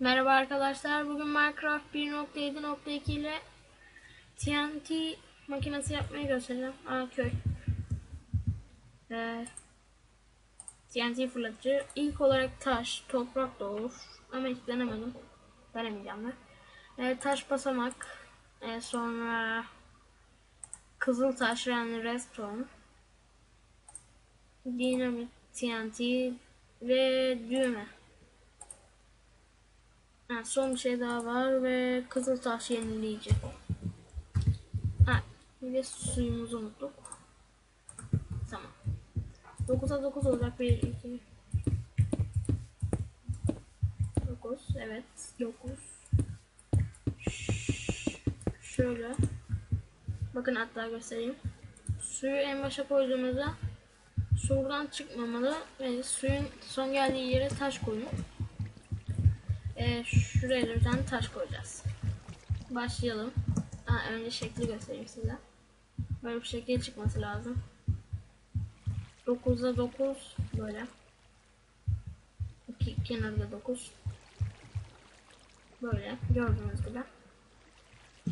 Merhaba arkadaşlar. Bugün Minecraft 1.7.2 ile TNT makinesi yapmayı göstereceğim. Aa köy. Ee, TNT fırlatıcı. İlk olarak taş, toprak da olur. Ama hiç denemedim. Denemeyeceğim de. Ee, taş basamak. Ee, sonra kızıl taş yani redstone. Dinamit, TNT ve düğme. Ha, son bir şey daha var ve kızıl taş yenileyici. Ha, bir de suyumuzu unuttuk. Tamam. 9'a 9 olacak. 1, 2, 9. Evet. 9. Şöyle. Bakın hatta göstereyim. Suyu en başa koyduğumuzda buradan çıkmamalı ve suyun son geldiği yere taş koyun. Ee, şuraya bir tane taş koyacağız. Başlayalım. Ha, önce şekli göstereyim size. Böyle bir şekil çıkması lazım. 9'da 9 böyle. İki kenarda 9. Böyle gördüğünüz gibi.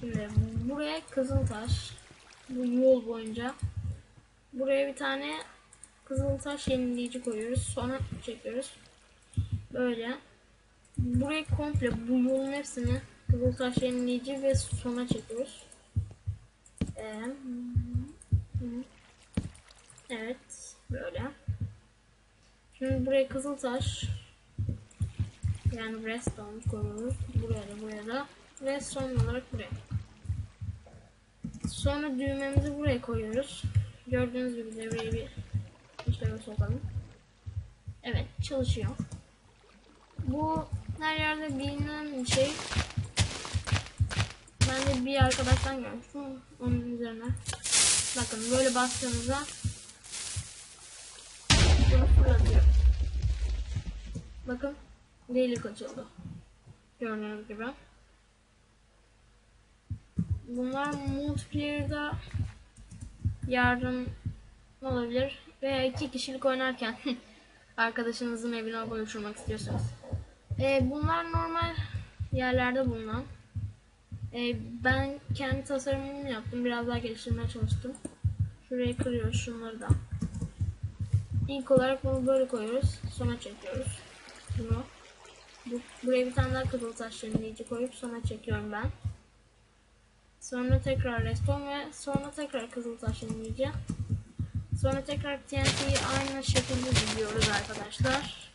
Şimdi buraya kızıl taş. Bu yol boyunca. Buraya bir tane kızıl taş yenileyici koyuyoruz. Sonra çekiyoruz. Böyle. Burayı komple bu yolun hepsini kızıl taş yenileyici ve sona çekiyoruz. Evet böyle. Şimdi buraya kızıl taş yani redstone koyuyoruz. Buraya da buraya da redstone olarak buraya. Sonra düğmemizi buraya koyuyoruz. Gördüğünüz gibi devreyi bir işleme sokalım. Evet çalışıyor. Bu her yerde bilinen bir şey. Ben de bir arkadaştan görmüştüm. Onun üzerine. Bakın böyle bastığınızda bunu fırlatıyor. Bakın delik açıldı. Gördüğünüz gibi. Bunlar multiplayer'da yardım olabilir veya iki kişilik oynarken arkadaşınızın evine hava uçurmak istiyorsanız. Ee, bunlar normal yerlerde bulunan. Ee, ben kendi tasarımımı yaptım. Biraz daha geliştirmeye çalıştım. Şurayı kırıyoruz şunları da. İlk olarak bunu böyle koyuyoruz. Sonra çekiyoruz. Bunu. Bu, buraya bir tane daha kızıl taş yenileyici koyup sonra çekiyorum ben. Sonra tekrar redstone ve sonra tekrar kızıl taş yenileyici. Sonra tekrar TNT'yi aynı şekilde diziyoruz arkadaşlar.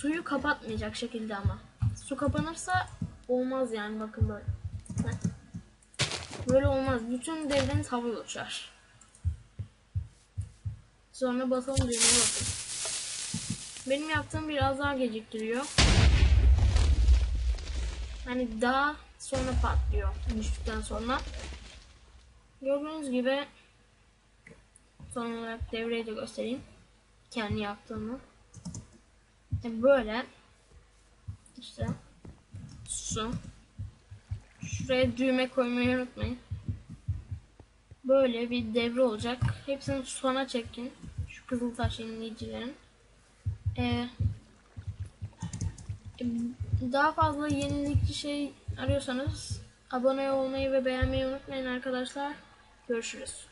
Suyu kapatmayacak şekilde ama. Su kapanırsa olmaz yani bakın böyle. Böyle olmaz. Bütün devreniz havaya uçar. Sonra basalım düğmeye bakın. Benim yaptığım biraz daha geciktiriyor. Hani daha sonra patlıyor düştükten sonra. Gördüğünüz gibi son olarak devreyi de göstereyim. Kendi yaptığımı. E böyle işte su şuraya düğme koymayı unutmayın. Böyle bir devre olacak. Hepsini sona çekin. Şu kızıl taş yenileyicilerin. Ee, daha fazla yenilikçi şey arıyorsanız abone olmayı ve beğenmeyi unutmayın arkadaşlar. Görüşürüz.